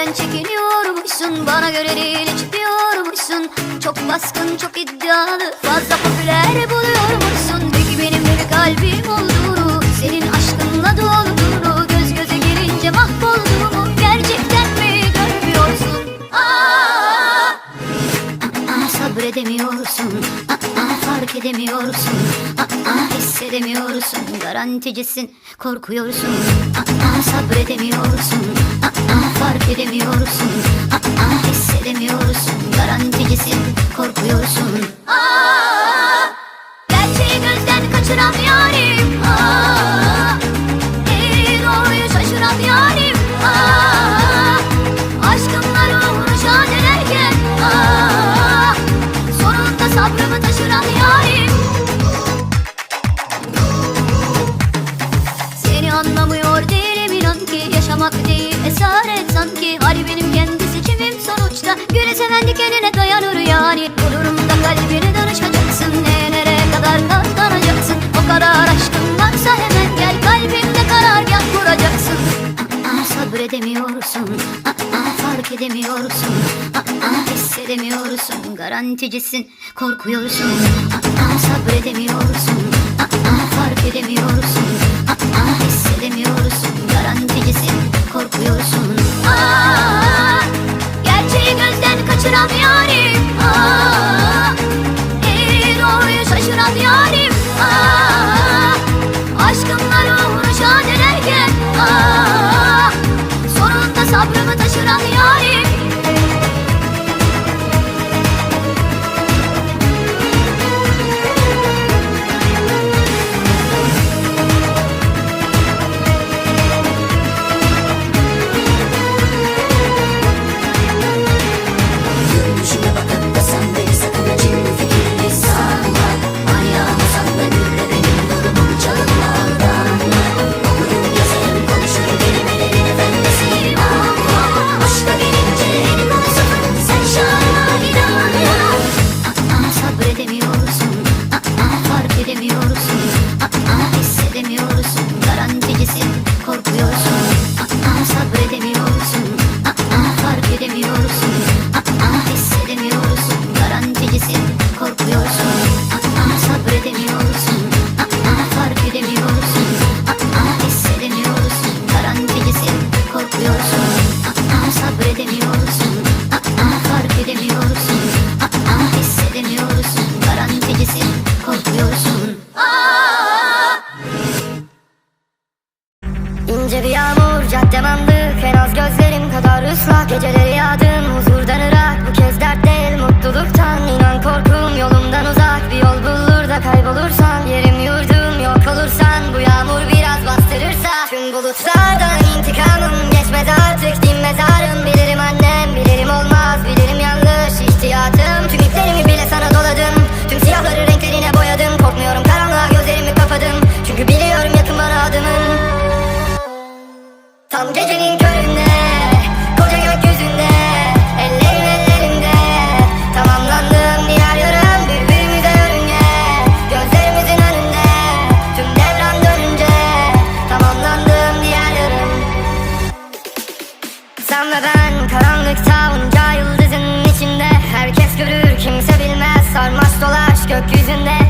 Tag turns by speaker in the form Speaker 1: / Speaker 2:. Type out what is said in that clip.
Speaker 1: Benden çekiniyormuşsun Bana göre değil çıkıyormuşsun Çok baskın çok iddialı Fazla popüler buluyormuşsun Peki benim bir kalbim olduğunu Senin aşkınla dolduğunu Göz göze gelince mahvolduğumu Gerçekten mi görmüyorsun? Aa! Aa, sabredemiyorsun Aa, fark edemiyorsun. Aa, hissedemiyorsun. Garanticisin korkuyorsun. Aa, sabredemiyorsun. Aa, fark edemiyorsun. Aa, hissedemiyorsun. Garanticisin korkuyorsun. Aa, gerçeği gözden kaçıran anlamıyor değilim inan ki Yaşamak değil esaret sanki. Hali benim kendi seçimim sonuçta Güle seven dikenine dayanır yani. Bu durumda kalbini danışacaksın Neye nereye kadar katlanacaksın? O kadar aşkın varsa hemen gel Kalbinde karargah kuracaksın. Sabredemiyorsun fark edemiyorsun hissedemiyorsun Garanticisin korkuyorsun. Sabredemiyorsun fark edemiyorsun Aa, hissedemiyorsun
Speaker 2: İnce bir yağmur caddem andık En az gözlerim kadar ıslak. Geceleri yağdım huzurdan ırak Bu kez dert değil mutluluktan. İnan korkum yolumdan uzak. Bir yol bulur da kaybolursan. Yerim yurdum yok olursan. Bu yağmur biraz bastırırsa. Tüm bulutlardan Tam gecenin köründe Koca gökyüzünde Ellerin ellerinde. Tamamlandım diğer yarım Birbirimize yörünge Gözlerimizin önünde. Tüm devran dönünce Tamamlandım diğer yarım Sen ve ben karanlıkta Onca yıldızın içinde. Herkes görür kimse bilmez Sarmaş dolaş gökyüzünde.